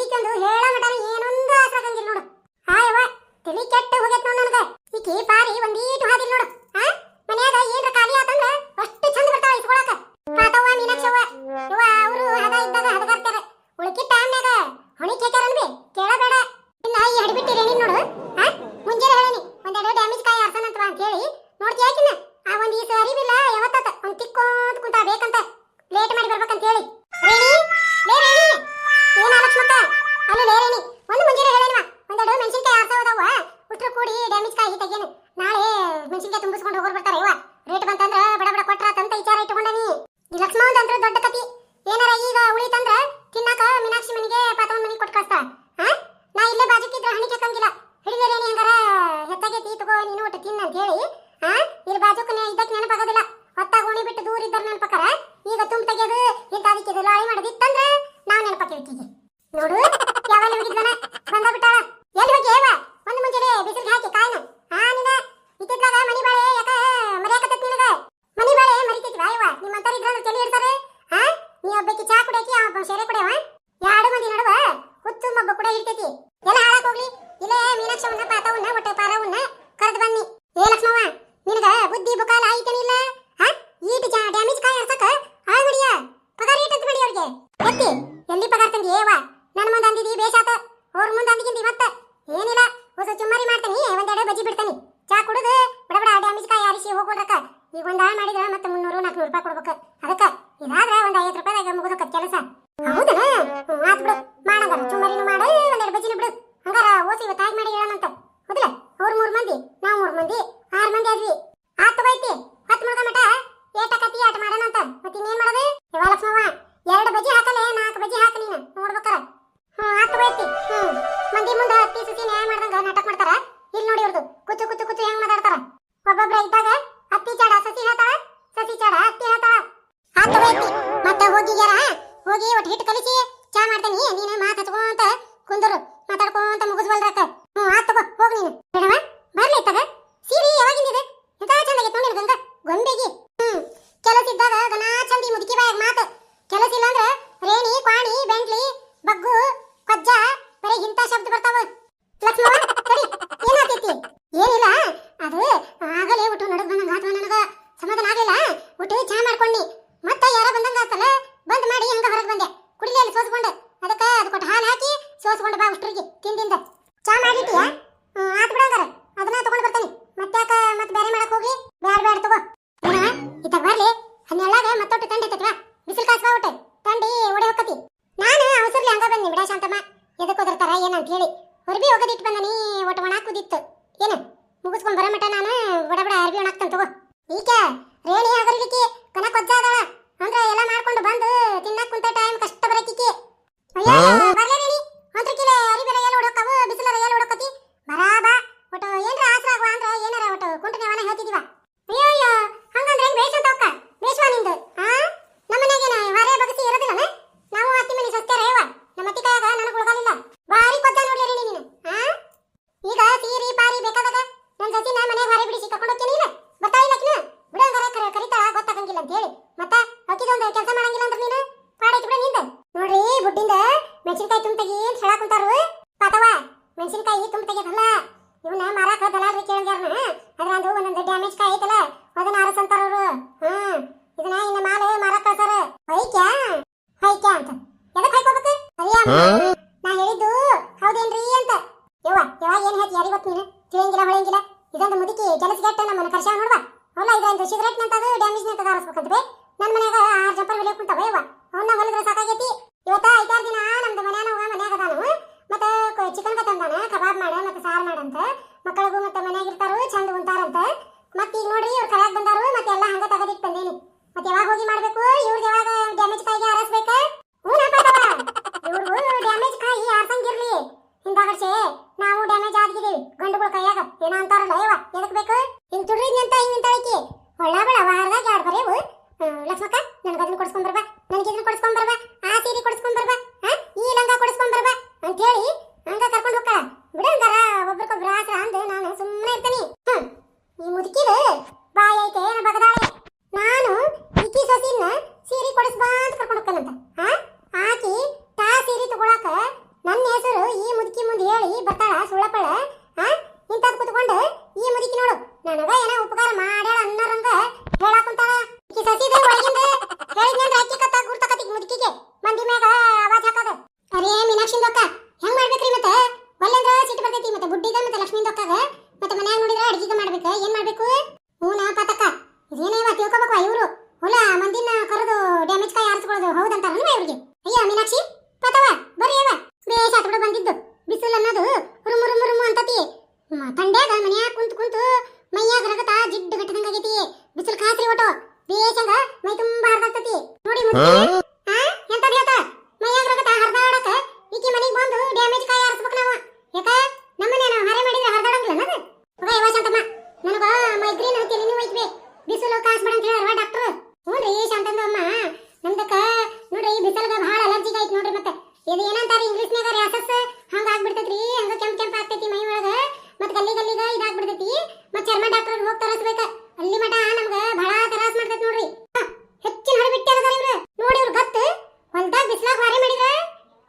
ಮುಗಿಕೊಂಡು ಹೇಳ ಮಟನ ಏನೊಂದು ಆಸರಾಗಂಗಿಲ್ಲ ನೋಡು. ಆಯವ್ವ, ತಲಿ ಕೆಟ್ಟ ಹೋಗೈತ್ ನೋಡು ನನಗೆ. ಈಕಿ ಪಾರಿ ಒಂದೀಟು ಹಾದಿಲ್ಲ ನೋಡು. ಆ? ಮನ್ಯಾಗ ಏನ್ರ ಖಾಲಿ ಆತಂದ್ರ ಅಷ್ಟು ಚಂದ ಬರ್ತಾವ ಇಸ್ಕೊಳಕ. ಪಾತವ್ವ, ಮೀನಾಕ್ಷವ್ವ. ಇವ ಅವರು ಹದ ಇದ್ದಾಗ ಹದಗಾರ್ತಾರ ಉಳಕಿ ಟೈಮ್ನಾಗ ಹೊಣಿ ಕೇಳ್ತಾರ ಅನ್ಬಿ ಕೇಳಬೇಡ. ಇನ್ನ ಈ ಹಡಿಬಿಟ್ಟಿರಿ ನೀನ್ ನೋಡು. ಆ? ಮುಂಜಾನೆ ಹೇಳೇನಿ, ಒಂದೆರಡು ಡ್ಯಾಮೇಜ್ ಕಾಯಿ ಆರ್ಸನಂತವ ಅಂತ ಹೇಳಿ ನೋಡ್ತಿ ಯಾಕಿನ್ನ ಆ ಒಂದು ಈ ಸರಿ ಬಿಲ್ಲ ಯಾವತ್ತ ಒಂದು ತಿಕ್ಕೋಂತ ಕುಂತ ಬೇಕಂತ ಲೇಟ್ ಮಾಡಿ ಬರ್ಬೇಕಂತ ಹೇಳಿ ಹೋಗಿ ಒಟ್ಟು ಹಿಟ್ಟು ಕಲಿಸಿ ಚಾ ಮಾಡ್ತೇನೆ. ನೀನು ಮಾತು ಹಚ್ಕೊಂತ ಕುಂದರು. Huh? ನಾ ಹೇಳಿದ್ದು, ಹೌದೇನ್ರಿ ಅಂತ. ಯವ್ವ ಯಾವಾಗ ಏನ್ ಹೇಳ್ತಿ? ಯಾರಿಗ ಗೊತ್ತು ನೀನು? ತಿಳಿಯಂಗಿಲ್ಲ, ಹೊಳೆಯಂಗಿಲ್ಲ. ಇದೊಂದು ಮುದುಕಿ ಜಲಸ್ಗೆಟ್ಟ ನಮ್ಮನ್ನ ಕರ್ಸ ನೋಡ್ವಾ? ಹೊಲ ಇದೊಂದು ಸಿಗರೇಟ್ ನಂತದು ಡ್ಯಾಮೇಜ್ ನಂತ ಆರಿಸ್ಬೇಕಂತ ಬೇ ನನ್ನ ಮನ್ಯಾಗ ಆರು ಜಂಪರ್ ಹೊಲಿಯಕ್ ಕುಂತಾವ, ಯವ್ವ? ಅವನ್ನ ಹೊಲಿದ್ರೆ ಸಾಕಾಗೈತಿ. ಇವತ್ತ ಐದಾರು ದಿನ ನಮ್ದು ಮನ್ಯಾನ ಹೋಗ ಮನ್ಯಾಗ ಅದಾನು. ಮತ್ತ ಚಿಕನ್ ತಂದಾನ, ಕಬಾಬ್ ಮಾಡ, ಮತ್ತೆ ಸಾರು ಮಾಡಂತ ಮಕ್ಕಳಿಗೂ ಮತ್ತೆ ಮನ್ಯಾಗ ಇರ್ತಾರು, ಚಂದ ಉಂತಾರಂತ ಮತ್ತೆ ಈಗ ನೋಡ್ರಿ ಇವ್ರು ಕರೆಯಾಗ ಬಂದಾರು, ಮತ್ತೆ ಎಲ್ಲ ಹಂಗ ತಗದಿಟ್ಟು ಬಂದೇನಿ. ಮತ್ತೆ ಯಾವಾಗ ಹೋಗಿ ಮಾಡ್ಬೇಕು? ಇವ್ರಿಗೆ ಯಾವಾಗ ಡ್ಯಾಮೇಜ್ ಕೈಗೆ ಆರಿಸ್ಬೇಕ? ಹ್ಞೂ ಇವ್ರು ಡ್ಯಾಮೇಜ್ ಕಾಯಿ ಆರ್ಸಂಗಿರ್ಲಿ ಹಿಂದಾಗಡ್ಸೆ ನಾವು ಡ್ಯಾಮೇಜ್ ಆದ್ಗಿದೀವಿ ಗಂಡುಗಳ ಕೈಯಾಗ ಏನ ಅಂತಾರಲ್ಲ ಅಯ್ಯವ ಎದಕ್ ಬೇಕು? ಹಿಂಗ್ ತುಡ್ರಿ ಅಂತ ಹಿಂಗ್ ನಿಂತಾಳಕಿ. ಒಳ್ಳಾಬಳ ವಾರದಾಗ ಎರಡು ಬರೇವು ಲಕ್ಷ್ಮಕ್ಕ, ನನಗೆ ಅದನ್ನ ಕೊಡಿಸ್ಕೊಂಡ್ ಬರ್ಬಾ. ನನಗೆ ಇದನ್ನ ಕೊಡಿಸ್ಕೊಂಡ್ ಬರ್ಬಾ. ಹೂನ ಪತಕ್ಕ ಇದೇನೇವ ತಿಳ್ಕೊಬೇಕು ಇವರು. ಹೊಲ ಮಂದಿನ ಕರೆದು ಡ್ಯಾಮೇಜ್ ಕಾಯಿ ಆರಿಸ್ಕೊಳ್ಳೋದು ಹೌದಂತಾರಲ್ವ ಇವ್ರಿಗೆ? ಅಯ್ಯ, ಮೀನಾಕ್ಷಿ. ಇದಾಗ್ಬಿಡ್ತೈತಿ. ಮತ್ತೆ ಚರ್ಮ ಡಾಕ್ಟರ್ ಹೋಗಿ ತೋರಿಸ್ಬೇಕ. ಅಲ್ಲಿ ಮಠ ನಮ್ಗ ಬಹಳ ತ್ರಾಸ್ ಮಾಡ್ತೈತಿ ನೋಡ್ರಿ ಹ, ಹೆಚ್ಚಿನ ಹರಿಬಿಟ್ಟಾರ ಇವ್ರು ನೋಡಿ ಇವ್ರು ಗತ್ತು ಹೊಲ್ದಾಗ ಬಿಸ್ಲಾಗ ಹೊರೆ ಮಾಡಿದ್ರ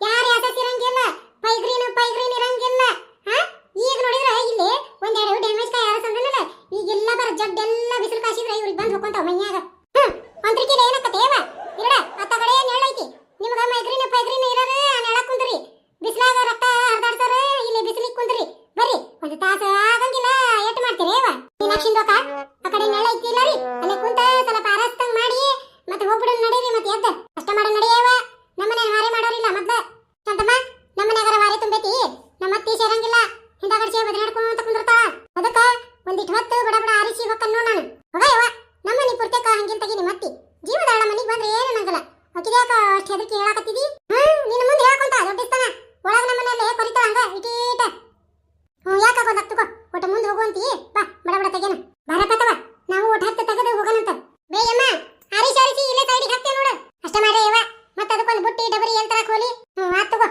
ಯಾರ ಯಾಸಸ್ ಇರಂಗಿಲ್ಲ ಪೈಗ್ರೀನ್ ಪೈಗ್ರೀನ್ ಇರಂಗಿಲ್ಲ ಹಾ ಈಗ ನೋಡಿದ್ರ ಇಲ್ಲಿ ಒಂದೆರಡು ಡ್ಯಾಮೇಜ್ ಕಾಯಿ ಯಾರಸಂದನಲ್ಲ ಈಗ ಎಲ್ಲ ಬರ ಜಡ್ಡೆಲ್ಲ ಬಿಸಿಲು ಕಾಸಿದ್ರ ಇವ್ರಿಗೆ ಬಂದು ಹೋಗ್ಕೊಂತಾವ ಮೈಯಾಗ ಹ್ಮ್ ಅಂತ್ರಿಕಿದ ಏನಕ್ಕತ್ತೇವ ಇರಡ ಅತ್ತ ಕಡೆ ನೆಳ್ಳೈತಿ ನಿಮ್ಗ ಮೈಗ್ರೀನ್ ಪೈಗ್ರೀನ್ ಇರೋರು ನೆಳ ಕುಂದ್ರಿ ಬಿಸಿಲಾಗ ರಕ್ತ ಹರಿದಾಡ್ತಾರ ಇಲ್ಲಿ ಬಿಸಿಲಿಗೆ ಕುಂದ್ರಿ ಬರ್ರಿ ಒಂದು ತಾಸ ಆಗಂಗಿಲ್ಲ ಎಟ್ ಮಾಡ್ತೀರಿ ಏವ ಮೀನಾಕ್ಷಿಂದೋಕ ಆ ಕಡೆ ನೆಳ ಐತಿ ಇಲ್ಲ ರೀ ಅಲ್ಲೇ ಕುಂತ ಸ್ವಲ್ಪ ಆರಸ್ತಂಗ್ ಮಾಡಿ ಮತ್ತೆ ಹೋಗ್ಬಿಡ ನಡೀರಿ ಮತ್ತೆ ಎದ್ದ ಅಷ್ಟ ಮಾಡ ನಡೆಯವ ನಮ್ಮನೆ ಹಾರೆ ಮಾಡೋರಿಲ್ಲ ಮೊದ್ಲ ಶಾಂತಮ್ಮ ನಮ್ಮನೆಗಾರ ವಾರೆ ತುಂಬೈತಿ ನಮ್ಮ ಅತ್ತಿ ಸೇರಂಗಿಲ್ಲ ಹಿಂದಾಗಡೆ ಚೇ ಬದಲಾಡ್ಕೊಂತ ಕುಂದಿರ್ತಾಳ. ಅದಕ್ಕ ಒಂದಿಟ್ಟು ಹೊತ್ತು ಬಡ ಬಡ ಆರಿಸಿ ಹೋಗ್ಕನ್ನು ನಾನು ಹೋಗಯ್ಯವ ನಮ್ಮನಿ ಪುರ್ತಕ ಹಂಗಿಂತ ತೆಗಿ ನಿಮ್ಮ ಅತ್ತಿ ಜೀವದಾಳ ಮನಿಗೆ ಬಂದ್ರೆ ಏನು ನಂಗಲ್ಲ ಅಕಿದ್ಯಾಕ ಅಷ್ಟು ಹೆದರಿಕೆ ಹೇಳಾಕತ್ತಿದಿ ಹ್ಮ್ ನಿನ್ನ ಮುಂದೆ ಹೇಳ್ಕೊಂತ ದೊಡ್ಡಿಸ್ತಾನ ಒಳಗ ನಮ್ಮನೆಯಲ್ಲೇ ಕೊರಿತಾಳ ಹಂಗ ಇಟೀಟ ಹ್ಞೂ ಯಾಕ ಗೊಂದ್ ತಗೋ ಒಟ್ಟು ಮುಂದೆ ಹೋಗುವಂತಿ ಬಾ ಬಡ ಬಡ ತೆಗೆನ ಬರಕತ್ತವ ನಾವು ಒಟ್ಟು ಹತ್ತು ತೆಗೆದು ಹೋಗೋಣಂತ ಬೇಯಮ್ಮ ಆರಿಸಿ ಆರಿಸಿ ಇಲ್ಲೇ ಸೈಡಿಗೆ ಹಾಕ್ತೇವೆ ನೋಡು ಅಷ್ಟ ಮಾಡ್ರೆ ಯವ್ವ ಮತ್ತೆ ಅದಕ್ಕೊಂದು ಬುಟ್ಟಿ ಡಬರಿ ಎಲ್ ತರಕ್ ಹೋಲಿ ಹ್ಞೂ ಆತ್ ತಗೋ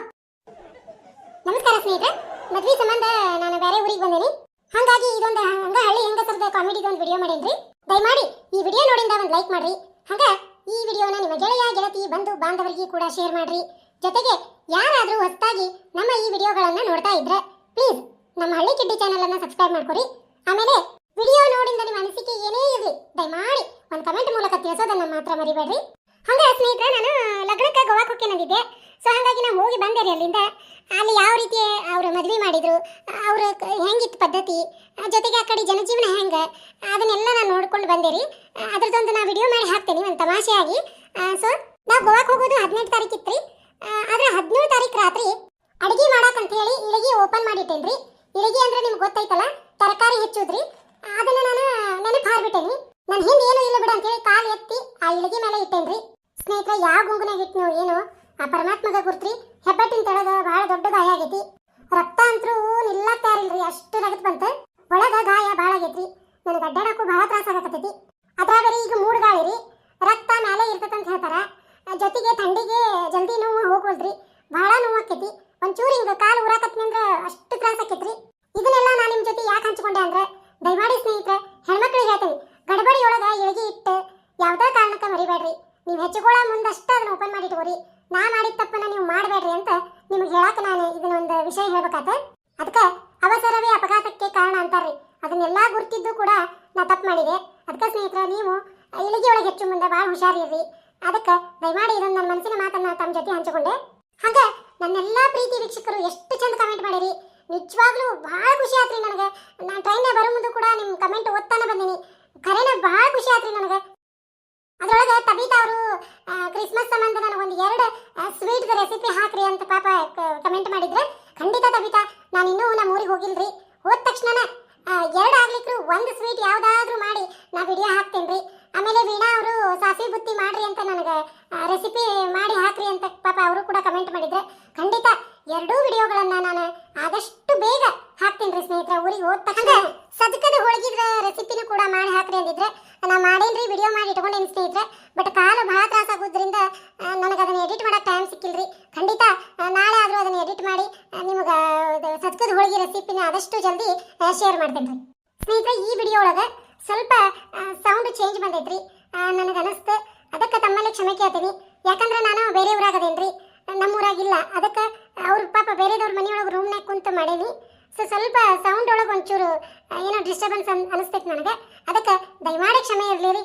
ನಮಸ್ಕಾರ ಸ್ನೇಹಿತರೆ ಮದ್ವಿ ಸಂಬಂಧ ನಾನು ಬೇರೆ ಊರಿಗೆ ಬಂದೇನಿ ಹಾಗಾಗಿ ಇದೊಂದು ಹಂಗ ಹಳ್ಳಿ ಹೆಂಗಸರದ ಕಾಮಿಡಿದ ಒಂದು ವಿಡಿಯೋ ಮಾಡೇನ್ರಿ ದಯಮಾಡಿ ಈ ವಿಡಿಯೋ ನೋಡಿಂದ ಒಂದು ಲೈಕ್ ಮಾಡ್ರಿ ಹಂಗ ಈ ವಿಡಿಯೋನ ನಿಮ್ಮ ಗೆಳೆಯ ಗೆಳತಿ ಬಂಧು ಬಾಂಧವರಿಗೆ ಕೂಡ ಶೇರ್ ಮಾಡ್ರಿ. ಜೊತೆಗೆ ಯಾರಾದರೂ ಹೊಸದಾಗಿ ನಮ್ಮ ಈ ವಿಡಿಯೋಗಳನ್ನು ನೋಡ್ತಾ ಇದ್ರೆ ಪ್ಲೀಸ್ ನಮ್ಮ ಹಳ್ಳಿ ಕಿಡ್ಡಿ ಚಾನೆಲ್ ಅನ್ನ ಸಬ್ಸ್ಕ್ರೈಬ್ ಮಾಡ್ಕೊರಿ. ಆಮೇಲೆ ವಿಡಿಯೋ ನೋಡಿದ ನಿಮ್ಮ ಅನಿಸಿಕೆ ಏನೇ ಇರಲಿ, ದಯಮಾಡಿ ಒಂದು ಕಮೆಂಟ್ ಮೂಲಕ ತಿಳಿಸೋದನ್ನ ಮಾತ್ರ ಮರಿಬೇಡ್ರಿ. ಹಂಗ ಸ್ನೇಹಿತರೆ, ನಾನು ಲಗ್ನಕ್ಕೆ ಗೋವಾಕ್ಕೆ ಹೋಗಿ ನಂದಿದ್ದೆ. ಸೊ ಹಾಗಾಗಿ ನಾವು ಹೋಗಿ ಬಂದೆ ರೀ ಅಲ್ಲಿಂದ. ಅಲ್ಲಿ ಯಾವ ರೀತಿ ಅವರು ಮದುವೆ ಮಾಡಿದ್ರು, ಅವ್ರ ಹೆಂಗಿತ್ತು ಪದ್ಧತಿ ಜೊತೆಗೆ ಆ ಕಡೆ ಜನಜೀವನ ಹೆಂಗೆ, ಅದನ್ನೆಲ್ಲ ನಾನು ನೋಡ್ಕೊಂಡು ಬಂದೆ ರೀ. ಅದ್ರದ್ದೊಂದು ನಾ ವಿಡಿಯೋ ಮಾಡಿ ಹಾಕ್ತೇನೆ, ಒಂದು ತಮಾಷೆಯಾಗಿ. ಸೊ ನಾವು ಗೋವಾಕ್ ಹೋಗೋದು ಹದಿನೆಂಟು ತಾರೀಕು ಇತ್ತು ರೀ ಆದ್ರೆ ಹದಿನೇಳು ತಾರೀಕು ರಾತ್ರಿ ಅಡಿಗೆ ಮಾಡಕ್ಕಂತ ಹೇಳಿ ಇಳಿಗೆ ಓಪನ್ ಮಾಡಿಟ್ಟೇನ್ರಿ. ಇಳಿಗೆ ಅಂದ್ರೆ ನಿಮ್ಗೆ ಗೊತ್ತೈತಲ್ಲ ತರಕಾರಿ ಹೆಚ್ಚುದ್ರಿ. ಅದನ್ನ ನಾನು ನೆನಪು ಹಾರ್ಬಿಟ್ಟೇನಿ. ನನ್ನ ಹಿಂದೆ ಏನು ಇಲ್ಲ ಬಿಡ ಅಂತೇಳಿ ಕಾಲು ಎತ್ತಿ ಆ ಇಳಿಗೆ ಮೇಲೆ ಇಟ್ಟೇನ್ರಿ. ಸ್ನೇಹಿತರೆ ಯಾವ ಗುಂಗುನಾಗ ನೀವು ಏನು, ಆ ಪರಮಾತ್ಮಗ ಗುರ್ತ್ರಿ. ಹೆಬ್ಬಟ್ಟಿನ ತೊಳಗ ಬಹಳ ದೊಡ್ಡ ಗಾಯ ಆಗೈತಿ. ರಕ್ತ ಅಂತರೂ ನಿಲ್ಲಕ್ ತಯಾರಿಲ್ರಿ ಅಷ್ಟು ರಗತ್ ಬಂತ. ಒಳಗ ಗಾಯ ಭಾಳ ಆಗೈತ್ರಿ. ನನಗೆ ಅಡ್ಡಾಡಕ್ಕೂ ಬಹಳ ತ್ರಾಸ ಆಗಕತ್ತೈತಿ. ಅದ್ರಾಗ ಈಗ ಮೂಡ್ ಗಾಳಿ ರೀ ರಕ್ತ ಮೇಲೆ ಇರ್ತದಂತ ಹೇಳ್ತಾರ. ಜೊತೆಗೆ ಥಂಡಿಗೆ ಜಲ್ದಿ ನೋವು ಹೋಗ್ವಲ್ರಿ ಬಹಳ ನೋವು ಆಕೈತಿ. ಒಂಚೂರು ಹಿಂಗ ಕಾಲು ಉರಾಕತ್ನಿ ಅಂದ್ರೆ ಅಷ್ಟು ತ್ರಾಸ ಆಕೈತ್ರಿ. ಇದನ್ನೆಲ್ಲ ನಾನು ನಿಮ್ಮ ಜೊತೆ ಯಾಕೆ ಹಂಚ್ಕೊಂಡೆ ಅಂದ್ರೆ, ದಯಮಾಡಿ ಸ್ನೇಹಿತರೆ ಹೆಣ್ಮಕ್ಳಿಗೆ ಹೇಳ್ತೇನೆ ಗಡಬಡಿ ಒಳಗ ಇಳಗಿ ಇಟ್ಟು ಯಾವ್ದೇ ಕಾರಣಕ್ಕೆ ಮರಿಬೇಡ್ರಿ ನೀವು ಹೆಚ್ಚುಕೊಳ್ಳೋ ಮುಂದಷ್ಟೇ ಅದನ್ನ ಓಪನ್ ಮಾಡಿ ಇಟ್ಕೋರಿ ನಾ ಮಾಡಿದ ತಪ್ಪನ್ನ ನೀವು ಮಾಡಬೇಡ್ರಿ ಅಂತ ನಿಮ್ಗೆ ಹೇಳಕ ನಾನು ಇದನ್ನ ಒಂದು ವಿಷಯ ಹೇಳ್ಬೇಕಾತ ಅದಕ್ಕೆ ಅವಸರವೇ ಅಪಘಾತಕ್ಕೆ ಕಾರಣ ಅಂತಾರ್ರಿ ಅದನ್ನೆಲ್ಲ ಗುರ್ತಿದ್ದು ಕೂಡ ನಾ ತಪ್ಪು ಮಾಡಿದೆ ಅದಕ್ಕೆ ಸ್ನೇಹಿತರೆ ನೀವು ಇಳಿಗೆ ಒಳಗೆ ಹೆಚ್ಚು ಮುಂದೆ ಭಾಳ ಹುಷಾರಿರ್ರಿ ಅದಕ್ಕೆ ದಯಮಾಡಿ ಇದೊಂದು ನನ್ನ ಮನಸ್ಸಿನ ಮಾತನ್ನ ತಮ್ಮ ಜೊತೆ ಹಂಚಿಕೊಂಡೆ. ಹಾಗ ನನ್ನೆಲ್ಲಾ ಪ್ರೀತಿ ವೀಕ್ಷಕರು ಎಷ್ಟು ಚಂದ ಕಮೆಂಟ್ ಮಾಡಿರಿ. ನಿಜವಾಗ್ಲೂ ಬಹಳ ಖುಷಿ ಆತ್ರಿ ನನಗೆ. ನಾನು ಟ್ರೈನ್ ಬರೋ ಮುಂದೆ ಕೂಡ ನಿಮ್ಮ ಕಮೆಂಟ್ ಓದ್ತಾನೆ ಬಂದೀನಿ. ಖರೇನ ಬಹಳ ಖುಷಿ ಆತ್ರಿ ನನಗೆ. ಅದರೊಳಗೆ ತಬಿತಾ ಅವರು ಕ್ರಿಸ್ಮಸ್ ಸಂಬಂಧ ನನಗೆ ಒಂದು ಎರಡು ಸ್ವೀಟ್ ರೆಸಿಪಿ ಹಾಕ್ರಿ ಅಂತ ಪಾಪ ಕಮೆಂಟ್ ಮಾಡಿದ್ರೆ. ಖಂಡಿತ ತಬಿತಾ, ನಾನು ಇನ್ನೂ ನಮ್ಮ ಊರಿಗೆ ಹೋಗಿಲ್ರಿ. ಹೋದ ತಕ್ಷಣ ಎರಡು ಆಗ್ಲಿಕ್ರು ಒಂದು ಸ್ವೀಟ್ ಯಾವುದಾದ್ರೂ ಮಾಡಿ ನಾ ವಿಡಿಯೋ ಹಾಕ್ತೇನ್ರಿ. ಆಮೇಲೆ ವೀಣಾ ಅವರು ಸಾಸಿ ಬುತ್ತಿ ಮಾಡ್ರಿ ಅಂತ ನನಗೆ ರೆಸಿಪಿ ಮಾಡಿ ಹಾಕ್ರಿ ಅಂತ ಪಾಪ ಅವರು ಕೂಡ ಕಮೆಂಟ್ ಮಾಡಿದ್ರೆ ಖಂಡಿತ ಎರಡೂ ವಿಡಿಯೋಗಳನ್ನ ನಾನು ಆದಷ್ಟು ಬೇಗ ಹಾಕ್ತೀನಿ ರೀ ಸ್ನೇಹಿತರೆ ಊರಿಗೆ ಹೋದ ತಕ್ಷಣ ಸದಕದ ಹೋಳಿಗಿದ್ರ ರೆಸಿಪಿನೂ ಕೂಡ ಮಾಡಿ ಹಾಕ್ರಿ ಅಂದಿದ್ರೆ ನಾನು ಮಾಡೇನ್ರಿ ವಿಡಿಯೋ ಮಾಡಿ ಇಟ್ಕೊಂಡೇನಿ ಸ್ನೇಹಿತರೆ ಬಟ್ ಕಾಲು ಭಾಳ ತ್ರಾಸ ಆಗೋದ್ರಿಂದ ನನಗೆ ಅದನ್ನು ಎಡಿಟ್ ಮಾಡೋಕೆ ಟೈಮ್ ಸಿಕ್ಕಿಲ್ರಿ ಖಂಡಿತ ನಾಳೆ ಆದರೂ ಅದನ್ನು ಎಡಿಟ್ ಮಾಡಿ ನಿಮಗೆ ಸದಕದ ಹೋಳಿಗೆ ರೆಸಿಪಿನ ಆದಷ್ಟು ಜಲ್ದಿ ಶೇರ್ ಮಾಡ್ತೇನೆ ರೀ. ಸ್ನೇಹಿತರೆ ಈ ವಿಡಿಯೋ ಒಳಗೆ ಸ್ವಲ್ಪ ಸೌಂಡ್ ಚೇಂಜ್ ಬಂದೈತ್ರಿ. ನನಗೆ ಅನಿಸ್ತು ಅದಕ್ಕೆ ತಮ್ಮಲ್ಲಿ ಕ್ಷಮೆ ಕೇಳ್ತೀನಿ. ಯಾಕಂದ್ರೆ ನಾನು ಬೇರೆ ಊರಾಗದೇನ್ರಿ? ನಮ್ಮ ಊರಾಗಿಲ್ಲ. ಅದಕ್ಕೆ ಅವ್ರ ಪಾಪ ಬೇರೆದವ್ರ ಮನೆಯೊಳಗೆ ರೂಮ್ನಾಗ ಕುಂತು ಮಾಡೇನಿ. ಸೊ ಸ್ವಲ್ಪ ಸೌಂಡ್ ಒಳಗೆ ಒಂಚೂರು ಏನೋ ಡಿಸ್ಟರ್ಬೆನ್ಸ್ ಅನ್, ಅನಿಸ್ತೈತೆ ನನಗೆ. ಅದಕ್ಕೆ ದಯಮಾಡಿ ಕ್ಷಮೆ ಇರಲಿ ರೀ.